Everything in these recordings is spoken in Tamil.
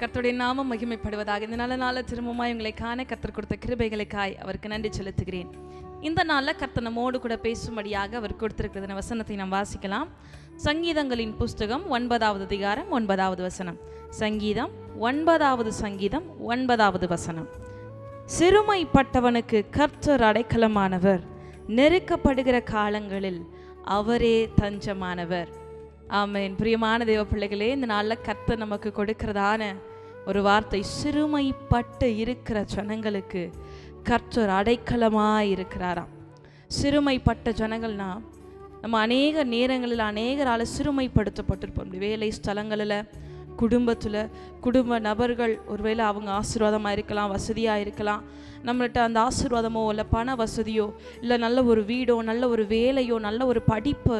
கர்த்தருடைய நாமம் மகிமைப்படுவதாக. இந்த நல்ல நாள திரும்பமாய் உங்களை காண கத்தர் கொடுத்த கிருபைகளுக்காய் அவருக்கு நன்றி செலுத்துகிறேன். இந்த நாளில் கர்த்தர் நம்மோடு கூட பேசும்படியாக அவர் கொடுத்திருக்கிற வசனத்தை நாம் வாசிக்கலாம். சங்கீதங்களின் புஸ்தகம் ஒன்பதாவது அதிகாரம் ஒன்பதாவது வசனம். சங்கீதம் ஒன்பதாவது சங்கீதம் ஒன்பதாவது வசனம். சிறுமைப்பட்டவனுக்கு கர்த்தர் அடைக்கலமானவர். நெருக்கப்படுகிற காலங்களில் அவரே தஞ்சமானவர். ஆமென். பிரியமான தேவ பிள்ளைகளே இந்த நாளில் கர்த்தர் நமக்கு கொடுக்கிறதான ஒரு வார்த்தை சிறுமைப்பட்டு இருக்கிற ஜனங்களுக்கு கர்த்தர் அடைக்கலமாக இருக்கிறாராம். சிறுமைப்பட்ட ஜனங்கள்னா நம்ம அநேக நேரங்களில் அநேகரால் சிறுமைப்படுத்தப்பட்டிருப்போம். வேலை ஸ்தலங்களில் குடும்பத்தில் குடும்ப நபர்கள் ஒருவேளை அவங்க ஆசீர்வாதமாக இருக்கலாம் வசதியாக இருக்கலாம். நம்மள்கிட்ட அந்த ஆசீர்வாதமோ இல்லை பண வசதியோ இல்லை நல்ல ஒரு வீடோ நல்ல ஒரு வேலையோ நல்ல ஒரு படிப்பு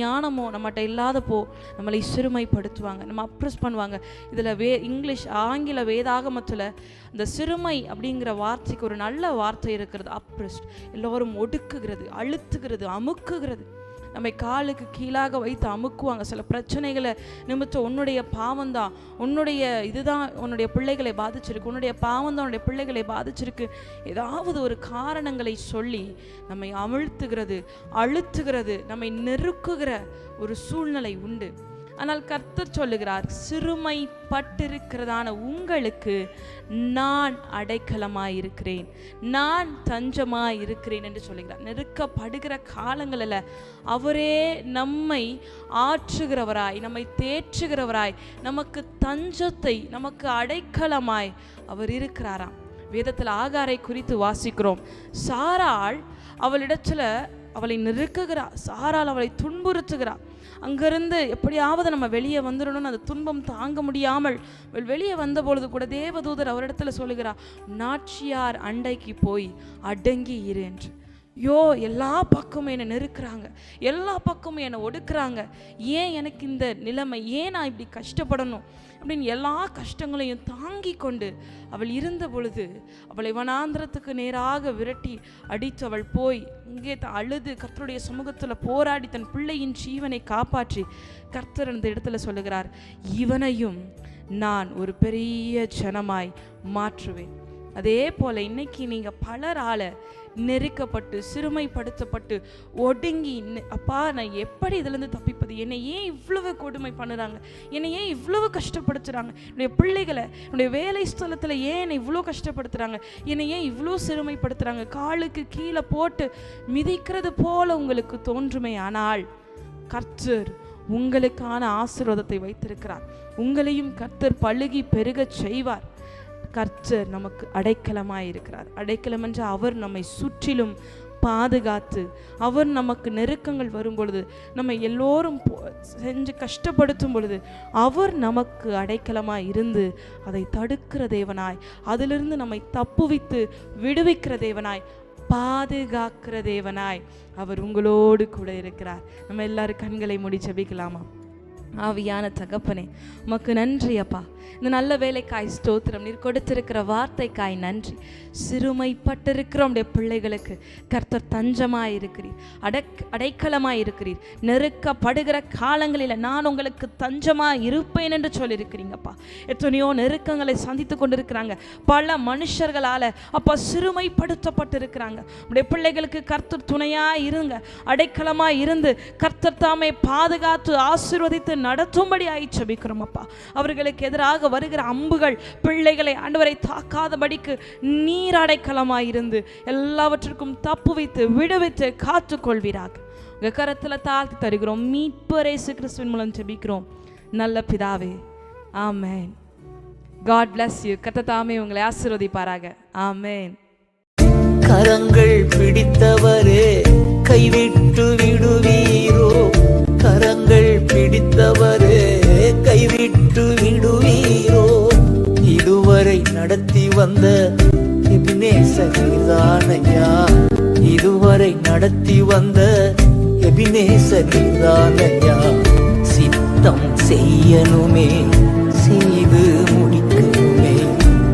ஞானமோ நம்மகிட்ட இல்லாதப்போ நம்மளை சிறுமைப்படுத்துவாங்க. நம்ம அப்ரெஸ் பண்ணுவாங்க. இதில் வே இங்கிலீஷ் ஆங்கில வேதாகமத்தில் இந்த சிறுமை அப்படிங்கிற வார்த்தைக்கு ஒரு நல்ல வார்த்தை இருக்கிறது. அப்ரெஸ்ட். எல்லோரும் ஒடுக்குகிறது அழுத்துகிறது அமுக்குகிறது. நம்மை காலுக்கு கீழாக வைத்து அமுக்குவாங்க. சில பிரச்சனைகளை நிமித்தம் உன்னுடைய பாவம்தான். உன்னுடைய இதுதான் உன்னுடைய பிள்ளைகளை பாதிச்சிருக்கு. உன்னுடைய பாவம் தான் உன்னுடைய பிள்ளைகளை பாதிச்சிருக்கு. ஏதாவது ஒரு காரணங்களை சொல்லி நம்மை அமிழ்த்துகிறது அழுத்துகிறது நம்மை நெருக்குகிற ஒரு சூழ்நிலை உண்டு. ஆனால் கர்த்தர் சொல்லுகிறார் சிறுமைப்பட்டிருக்கிறதான உங்களுக்கு நான் அடைக்கலமாயிருக்கிறேன். நான் தஞ்சமாக இருக்கிறேன் என்று சொல்லுகிறார். நெருக்கப்படுகிற காலங்களில் அவரே நம்மை ஆற்றுகிறவராய் நம்மை தேற்றுகிறவராய் நமக்கு தஞ்சத்தை நமக்கு அடைக்கலமாய் அவர் இருக்கிறாராம். வேதத்தில் ஆகாரை குறித்து வாசிக்கிறோம். சாராள் அவளிடத்தில் அவளை நெருக்குகிறா. சாரால் அவளை துன்புறுத்துகிறா. அங்கிருந்து எப்படியாவது நம்ம வெளியே வந்துடணும்னு அந்த துன்பம் தாங்க முடியாமல் வெளியே வந்த பொழுது கூட தேவதூதர் அவரிடத்துல சொல்லுகிறார் நாச்சியார் அண்டைக்கு போய் அடங்கி இரு என்று. யோ எல்லா பக்கமும் என்னை நெருக்கிறாங்க. எல்லா பக்கமும் என்னை ஒடுக்குறாங்க. ஏன் எனக்கு இந்த நிலைமை? ஏன் நான் இப்படி கஷ்டப்படணும்? அப்படின்னு எல்லா கஷ்டங்களையும் தாங்கி கொண்டு அவள் இருந்த பொழுது அவளை வனாந்திரத்துக்கு நேராக விரட்டி அடித்து அவள் போய் இங்கே த- அழுது கர்த்தருடைய சமூகத்தில் போராடி தன் பிள்ளையின் ஜீவனை காப்பாற்றி கர்த்தர் அந்த இடத்துல சொல்லுகிறார் இவனையும் நான் ஒரு பெரிய ஜனமாய் மாற்றுவேன். அதே போல் இன்னைக்கு நீங்கள் பலரால் நெருக்கப்பட்டு சிறுமைப்படுத்தப்பட்டு ஒடுங்கி அப்பா நான் எப்படி இதுலேருந்து தப்பிப்பது? என்னை ஏன் இவ்வளவு கொடுமை பண்ணுறாங்க? என்னை ஏன் இவ்வளவு கஷ்டப்படுத்துகிறாங்க என்னுடைய பிள்ளைகளை என்னுடைய வேலை ஸ்தலத்தில் ஏன் என்னை இவ்வளோ கஷ்டப்படுத்துகிறாங்க என்னை ஏன் இவ்வளோ சிறுமைப்படுத்துகிறாங்க காலுக்கு கீழே போட்டு மிதிக்கிறது போல உங்களுக்கு தோன்றுமே ஆனால் கர்த்தர் உங்களுக்கான ஆசீர்வாதத்தை வைத்திருக்கிறார். உங்களையும் கர்த்தர் பழுகி பெருகச் செய்வார். கர்த்தர் நமக்கு அடைக்கலமாக இருக்கிறார். அடைக்கலம் என்று அவர் நம்மை சுற்றிலும் பாதுகாத்து அவர் நமக்கு நெருக்கங்கள் வரும் பொழுது நம்ம எல்லோரும் செஞ்சு கஷ்டப்படுத்தும் பொழுது அவர் நமக்கு அடைக்கலமாக இருந்து அதை தடுக்கிற தேவனாய் அதிலிருந்து நம்மை தப்புவித்து விடுவிக்கிற தேவனாய் பாதுகாக்கிற தேவனாய் அவர் உங்களோடு கூட இருக்கிறார். நம்ம எல்லாரும் கண்களை மூடி ஜெபிக்கலாமா? ஆவியான தகப்பனே உமக்கு நன்றி அப்பா. இந்த நல்ல வேலைக்காய் ஸ்தோத்திரம் நீர் கொடுத்திருக்கிற வார்த்தைக்காய் நன்றி. சிறுமைப்பட்டிருக்கிற உடைய பிள்ளைகளுக்கு. கர்த்தர் தஞ்சமாக இருக்கிறீர் அடக் அடைக்கலமாக இருக்கிறீர் நெருக்கப்படுகிற காலங்களில் நான் உங்களுக்கு தஞ்சமாக இருப்பேன் என்று சொல்லியிருக்கிறீங்கப்பா. எத்தனையோ நெருக்கங்களை சந்தித்து கொண்டிருக்கிறாங்க. பல மனுஷர்களால் அப்பா சிறுமைப்படுத்தப்பட்டிருக்கிறாங்க. உடைய பிள்ளைகளுக்கு கர்த்தர் துணையாக இருங்க அடைக்கலமாக இருந்து கர்த்தர் தாமே பாதுகாத்து ஆசிர்வதித்து நடத்தும்படி ஆயிச்சபிக்கிறோம் அப்பா அவர்களுக்கு எதிராக வருகிற அம்புகள் பிள்ளைகளை ஆண்டவரை தாக்காதபடிக்கு நீர் எல்லாவற்றிற்கும் தப்பு வைத்து விடுவித்து காத்துக்கொள்வீராக. கொள்வீராக உங்க தாழ்த்தி தருகிறோம். மீட்பரேசு கிறிஸ்துவின் மூலம் ஜெபிக்கிறோம். நல்ல பிதாவே ஆமேன். காட் பிளஸ் யூ கர்த்தர் தாமே உங்களை ஆசீர்வதிப்பாராக. ஆமேன். கரங்கள் பிடித்தவரே கைவிட்டு விடுவீரோ? கரங்கள் பிடித்தவரே கைவிட்டு விடுவீரோ? இதுவரை நடத்தி வந்த எபினேசரிதானையா இதுவரை நடத்தி வந்த எபினேசரிதானையா சித்தம் செய்யணுமே செய்ய